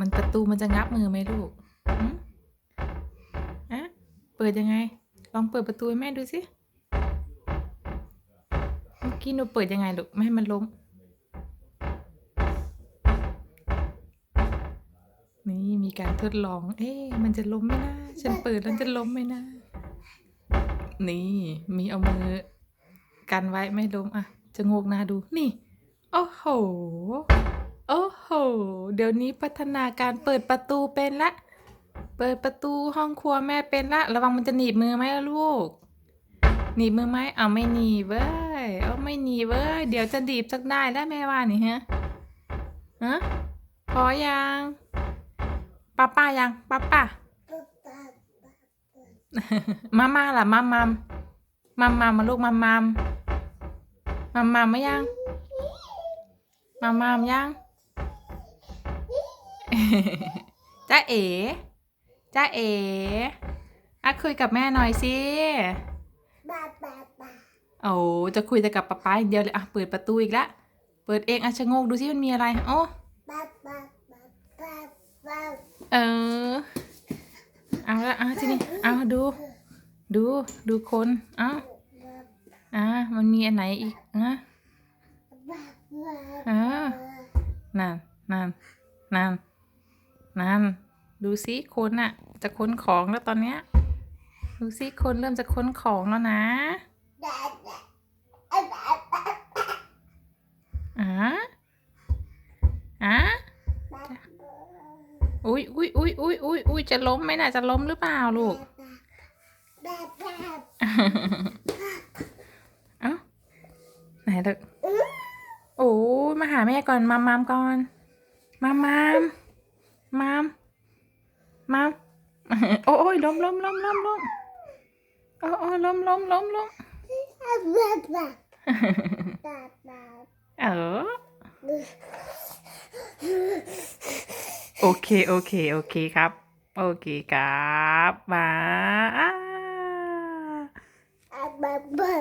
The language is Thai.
มันประตูมันจะงับมือไหมลูกหึอะเปิดยังไง ลองเปิดประตูให้แม่ดูสิเมื่อกี้หนูเปิดยังไงลูกไม่ให้มันล้ม นี่มีการทดลอง เอ๊ะมันจะล้มไหมนะ ฉันเปิดแล้วจะล้มไหมนะ นี่มีเอามือกันไว้ไม่ล้มอะ จะงกหน้าดู นี่ โอ้โห ห เดี๋ยวนี้พัฒนาการเปิดประตูเป็นละ เปิดประตูห้องครัวแม่เป็นละ ระวังมันจะหนีบมือไหมลูก หนีบมือไหมเอาไม่หนีเว้ย เอาไม่หนีเว้ย เดี๋ยวจะดีบสักได้แล้วแม่ว่านี่ฮะฮะพอยังป้าป้ายังป้าป้ามามาล่ะมามามมามามาลูกมามามมามามมายัง มามามยัง จ้าเอ๋จ้าเอ๋อะคุยกับแม่หน่อยสิโอ้จะคุยแต่กับป๊าป๊าอย่างเดียวเลยอะเปิดประตูอีกละเปิดเองอะชะโงกดูสิมันมีอะไรโอ้เออเอาละอะทีนี้เอาดู ดูดูคนเอ้าอะมันมีอันไหนอีกอะอ่านั่นนั่นนั่น นั่น ดูสิคนอะจะค้นของแล้วตอนเนี้ย ดูสิคนเริ่มจะค้นของแล้วนะอ่าอ่าอุ้ยอุ้ยอุ้ยอุ้ยอุ้ยอุ้ยจะล้มไหมน่ะจะล้มหรือเปล่าลูกเอ้าไหนลูกโอ้มาหาแม่ก่อนมามามก่อน มามาม มามมามโอ้ยล้มล้มล้มล้มล้มโอ้โอ้ยล้มล้มล้มล้มเออโอเค โอเค โอเคครับ โอเคครับมาอ่า